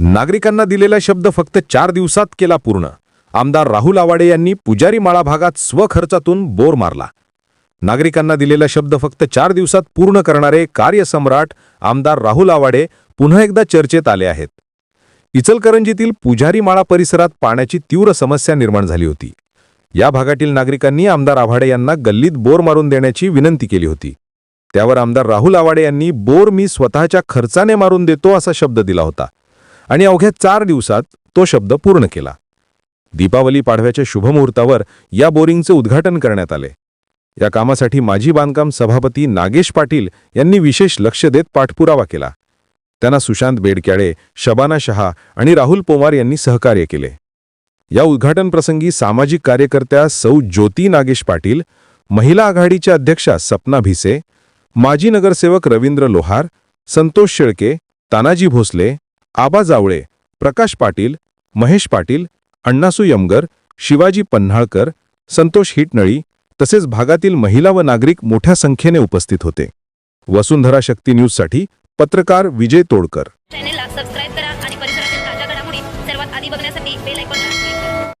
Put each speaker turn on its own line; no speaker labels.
नागरिकांना दिलेला शब्द फक्त चार दिवसात केला पूर्ण. आमदार राहुल आवाडे यांनी पुजारी माळा भागात स्वखर्चातून बोर मारला. नागरिकांना दिलेला शब्द फक्त चार दिवसात पूर्ण करणारे कार्यसम्राट आमदार राहुल आवाडे पुन्हा एकदा चर्चेत आले आहेत. इचलकरंजीतील पुजारी माळा परिसरात पाण्याची तीव्र समस्या निर्माण झाली होती. या भागातील नागरिकांनी आमदार आव्हाडे यांना गल्लीत बोर मारून देण्याची विनंती केली होती. त्यावर आमदार राहुल आवाडे यांनी बोर मी स्वतःच्या खर्चाने मारून देतो असा शब्द दिला होता. आणि अवघ्या चार दिवसात तो शब्द पूर्ण केला. दीपावली पाडव्याच्या शुभमुहूर्तावर या बोरिंगचे उद्घाटन करण्यात आले. या कामासाठी माजी बांधकाम सभापती नागेश पाटील यांनी विशेष लक्ष देत पाठपुरावा केला. त्यांना सुशांत बेडक्याळे शबाना शहा आणि राहुल पोवार यांनी सहकार्य केले. या उद्घाटन प्रसंगी सामाजिक कार्यकर्त्या सौ ज्योती नागेश पाटील महिला आघाडीच्या अध्यक्षा सपना भिसे माजी नगरसेवक रवींद्र लोहार संतोष शेळके तानाजी भोसले आबा जावळे प्रकाश पाटील महेश पाटील अण्णासू यमगर शिवाजी पन्हाळकर संतोष हिटनळी तसेच भागातील महिला व नागरिक मोठ्या संख्येने उपस्थित होते. वसुंधरा शक्ती न्यूजसाठी पत्रकार विजय तोडकर.
चॅनेलला सबस्क्राईब करा आणि परिसरातील ताज्या घडामोडी सर्वात आधी बघण्यासाठी बेल आयकॉन